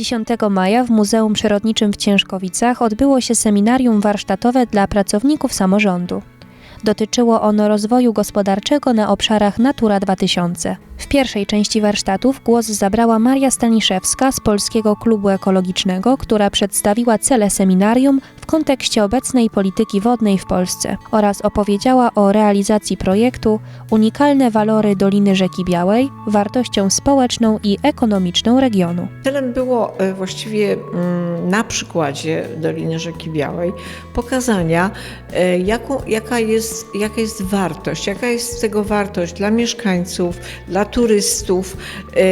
10 maja w Muzeum Przyrodniczym w Ciężkowicach odbyło się seminarium warsztatowe dla pracowników samorządu. Dotyczyło ono rozwoju gospodarczego na obszarach Natura 2000. W pierwszej części warsztatów głos zabrała Maria Staniszewska z Polskiego Klubu Ekologicznego, która przedstawiła cele seminarium w kontekście obecnej polityki wodnej w Polsce oraz opowiedziała o realizacji projektu Unikalne walory Doliny Rzeki Białej, wartością społeczną i ekonomiczną regionu. Celem było e, właściwie mm, na przykładzie Doliny Rzeki Białej pokazania, e, jaką, jaka, jest, jaka jest wartość, jaka jest tego wartość dla mieszkańców, dla turystów, e,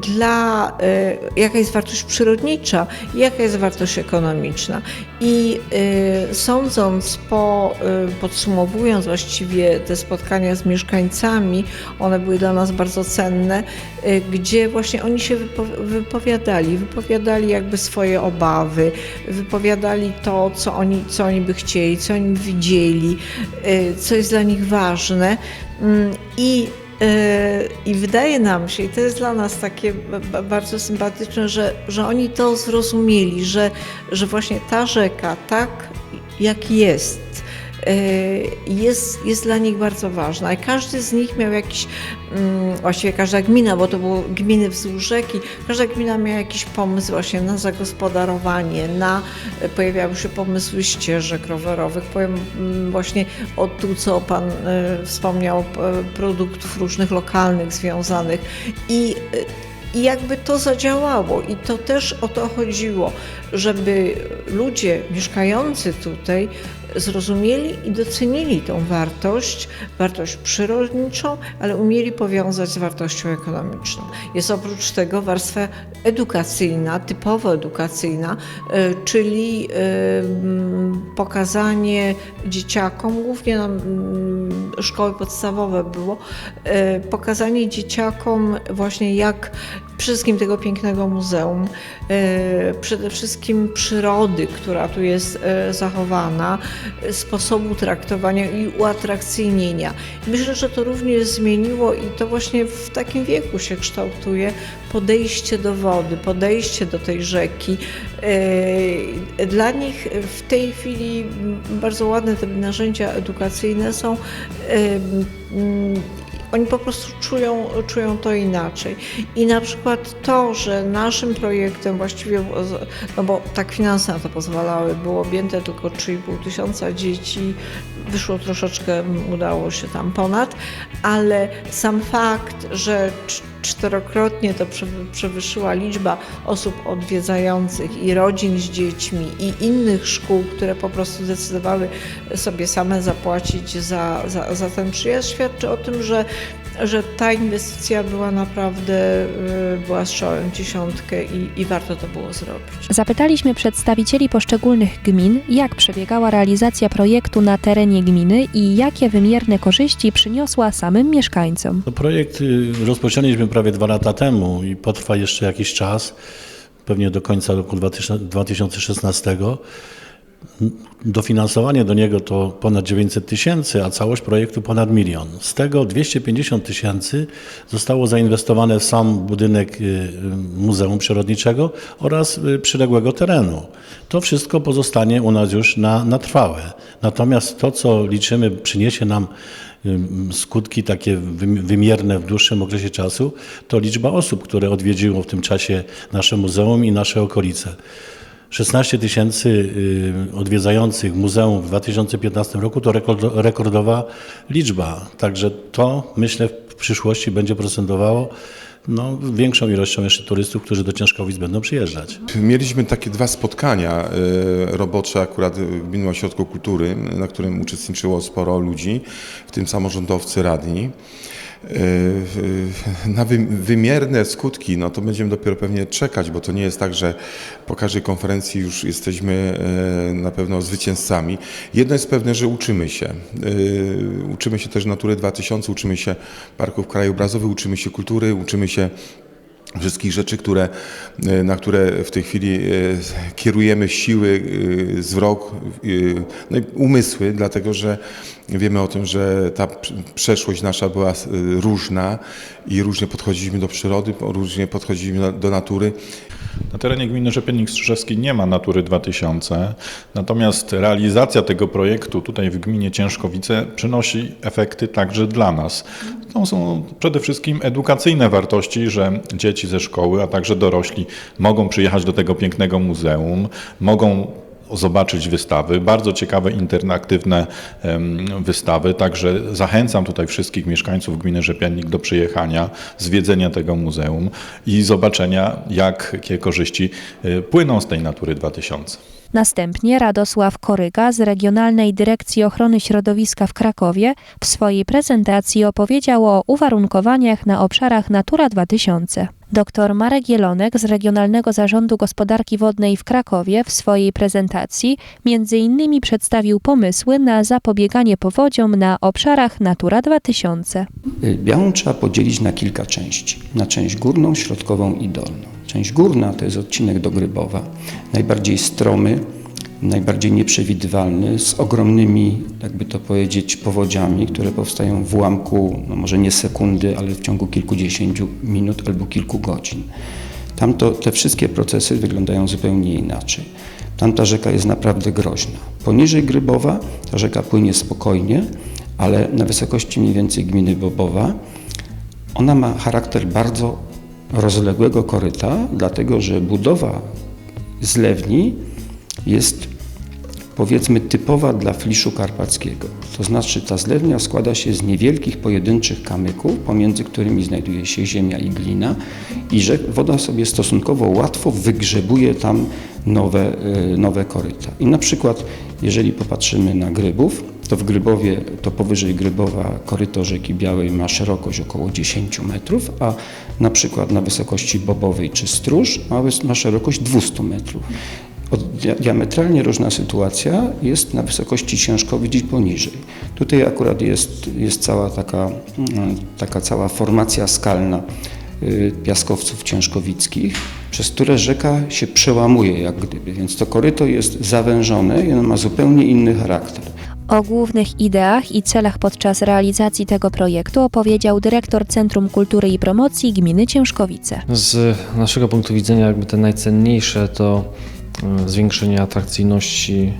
dla, e, jaka jest wartość przyrodnicza jaka jest wartość ekonomiczna. I e, sądząc po, podsumowując właściwie te spotkania z mieszkańcami, one były dla nas bardzo cenne, gdzie właśnie oni się wypo- wypowiadali, wypowiadali jakby swoje obawy, wypowiadali to, co oni, co oni by chcieli, co oni widzieli, e, co jest dla nich ważne. Mm, I e, i wydaje nam się, i to jest dla nas takie ba- ba- bardzo sympatyczne, że, że oni to zrozumieli, że, że właśnie ta rzeka, tak jak jest, jest, jest dla nich bardzo ważna. I każdy z nich miał jakiś, mm, właściwie każda gmina, bo to były gminy wzdłuż rzeki, każda gmina miała jakiś pomysł właśnie na zagospodarowanie, na, pojawiały się pomysły ścieżek rowerowych, powiem mm, właśnie o tu, co Pan e, wspomniał, produktów różnych lokalnych związanych. I i jakby to zadziałało, i to też o to chodziło, żeby ludzie mieszkający tutaj zrozumieli i docenili tą wartość, wartość przyrodniczą, ale umieli powiązać z wartością ekonomiczną. Jest oprócz tego warstwa edukacyjna, typowo edukacyjna, e, czyli e, pokazanie dzieciakom, głównie na mm, szkoły podstawowe było, e, pokazanie dzieciakom właśnie jak przede wszystkim tego pięknego muzeum, e, przede wszystkim przyrody, która tu jest e, zachowana, e, sposobu traktowania i uatrakcyjnienia. Myślę, że to również zmieniło i to właśnie w takim wieku się kształtuje podejście do wody, podejście do tej rzeki. Dla nich w tej chwili bardzo ładne te narzędzia edukacyjne są. Oni po prostu czują, czują to inaczej. I na przykład to, że naszym projektem właściwie, no bo tak finanse na to pozwalały, było objęte tylko 3,5 tysiąca dzieci, wyszło troszeczkę, udało się tam ponad, ale sam fakt, że cz- czterokrotnie to przewy- przewyższyła liczba osób odwiedzających i rodzin z dziećmi i innych szkół, które po prostu decydowały sobie same zapłacić za, za, za ten przyjazd, świadczy o tym, że, że ta inwestycja była naprawdę, y, była strzałem w dziesiątkę i, i warto to było zrobić. Zapytaliśmy przedstawicieli poszczególnych gmin, jak przebiegała realizacja projektu na terenie gminy i jakie wymierne korzyści przyniosła samym mieszkańcom. Projekt y, rozpoczęliśmy prawie dwa lata temu i potrwa jeszcze jakiś czas, pewnie do końca roku 2000 2016. Dofinansowanie do niego to ponad 900 tysięcy, a całość projektu ponad milion. Z tego 250 tysięcy zostało zainwestowane w sam budynek y, y, Muzeum Przyrodniczego oraz y, przyległego terenu. To wszystko pozostanie u nas już na, na trwałe. Natomiast to, co liczymy, przyniesie nam skutki takie wym- wymierne w dłuższym okresie czasu, to liczba osób, które odwiedziło w tym czasie nasze muzeum i nasze okolice. 16 tysięcy y, odwiedzających muzeum w 2015 roku to rekord- rekordowa liczba. Także to myślę w przyszłości będzie procentowało no, większą ilością jeszcze turystów, którzy do Ciężkowic będą przyjeżdżać. Mieliśmy takie dwa spotkania e, robocze akurat w Gminnym Ośrodku Kultury, na którym uczestniczyło sporo ludzi, w tym samorządowcy radni. E, Na wy- wymierne skutki, no to będziemy dopiero pewnie czekać, bo to nie jest tak, że po każdej konferencji już jesteśmy e, na pewno zwycięzcami. Jedno jest pewne, że uczymy się. E, Uczymy się też Natury 2000, uczymy się parków krajobrazowych, uczymy się kultury, uczymy się wszystkich rzeczy, które, e, na które w tej chwili e, kierujemy siły, e, zwrok, e, no i umysły, dlatego że wiemy o tym, że ta przeszłość nasza była różna i różnie podchodziliśmy do przyrody, różnie podchodziliśmy do natury. Na terenie gminy Rzepiennik Strzyżewski nie ma Natury 2000, natomiast realizacja tego projektu tutaj w gminie Ciężkowice przynosi efekty także dla nas. To są przede wszystkim edukacyjne wartości, że dzieci ze szkoły, a także dorośli mogą przyjechać do tego pięknego muzeum, mogą zobaczyć wystawy, bardzo ciekawe, interaktywne wystawy, także zachęcam tutaj wszystkich mieszkańców gminy Rzepiennik do przyjechania, zwiedzenia tego muzeum i zobaczenia, jakie korzyści y, płyną z tej Natury 2000. Następnie Radosław Koryga z Regionalnej Dyrekcji Ochrony Środowiska w Krakowie w swojej prezentacji opowiedział o uwarunkowaniach na obszarach Natura 2000. Dr Marek Jelonek z Regionalnego Zarządu Gospodarki Wodnej w Krakowie w swojej prezentacji innymi przedstawił pomysły na zapobieganie powodziom na obszarach Natura 2000. Białą trzeba podzielić na kilka części. Na część górną, środkową i dolną. Część górna to jest odcinek do Grybowa, najbardziej stromy, najbardziej nieprzewidywalny, z ogromnymi, jakby to powiedzieć, powodziami, które powstają w ułamku, no może nie sekundy, ale w ciągu kilkudziesięciu minut albo kilku godzin. Tam to, te wszystkie procesy wyglądają zupełnie inaczej. Tamta rzeka jest naprawdę groźna. Poniżej Grybowa ta rzeka płynie spokojnie, ale na wysokości mniej więcej gminy Bobowa ona ma charakter bardzo rozległego koryta, dlatego że budowa zlewni jest powiedzmy typowa dla fliszu karpackiego. To znaczy ta zlewnia składa się z niewielkich pojedynczych kamyków, pomiędzy którymi znajduje się ziemia i glina i że woda sobie stosunkowo łatwo wygrzebuje tam nowe, y, nowe koryta. I na przykład jeżeli popatrzymy na Grybów, to w Grybowie, to powyżej Grybowa koryto rzeki Białej ma szerokość około 10 metrów, a na przykład na wysokości Bobowej czy Stróż ma, ma szerokość 200 metrów. Diametralnie różna sytuacja jest na wysokości Ciężkowic i poniżej. Tutaj akurat jest, jest cała taka, mm, taka cała formacja skalna y, piaskowców ciężkowickich, przez które rzeka się przełamuje jak gdyby, więc to koryto jest zawężone i ono ma zupełnie inny charakter. O głównych ideach i celach podczas realizacji tego projektu opowiedział dyrektor Centrum Kultury i Promocji Gminy Ciężkowice. Z naszego punktu widzenia jakby te najcenniejsze to zwiększenie atrakcyjności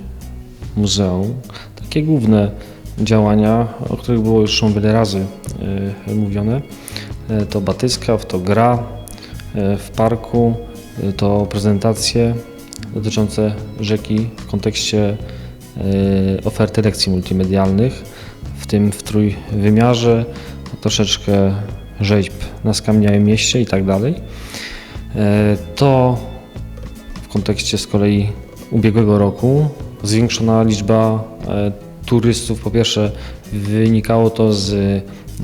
muzeum. Takie główne działania, o których było już wiele razy e, mówione, e, to batyskaw, to gra e, w parku, e, to prezentacje dotyczące rzeki w kontekście e, oferty lekcji multimedialnych, w tym w trójwymiarze, troszeczkę rzeźb na skamieniałym mieście i tak dalej. E, To kontekście z kolei ubiegłego roku zwiększona liczba e, turystów. Po pierwsze wynikało to z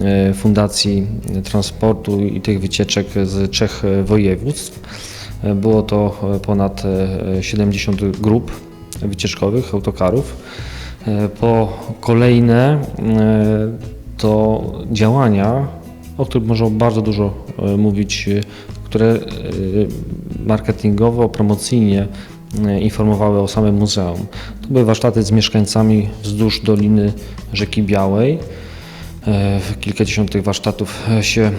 e, Fundacji Transportu i tych wycieczek z trzech województw. E, Było to ponad e, 70 grup wycieczkowych, autokarów. Po kolejne to działania, o których można bardzo dużo mówić, które marketingowo, promocyjnie e, informowały o samym muzeum. To były warsztaty z mieszkańcami wzdłuż Doliny Rzeki Białej. E, Kilkadziesiąt tych warsztatów e, się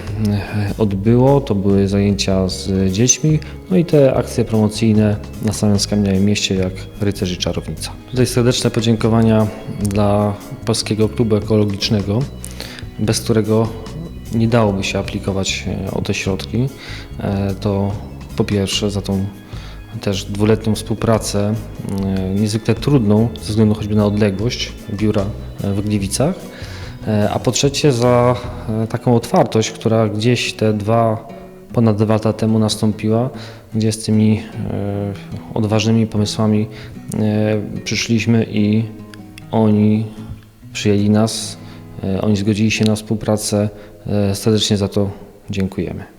odbyło, to były zajęcia z dziećmi, no i te akcje promocyjne na samym skamieniałym mieście jak Rycerzy Czarownica. Tutaj serdeczne podziękowania dla Polskiego Klubu Ekologicznego, bez którego nie dałoby się aplikować o te środki. To po pierwsze za tą też dwuletnią współpracę, e, niezwykle trudną ze względu choćby na odległość biura e, w Gliwicach, E, a po trzecie za taką otwartość, która gdzieś te dwa, ponad dwa lata temu nastąpiła, gdzie z tymi odważnymi pomysłami przyszliśmy i oni przyjęli nas, oni zgodzili się na współpracę. Serdecznie za to dziękujemy.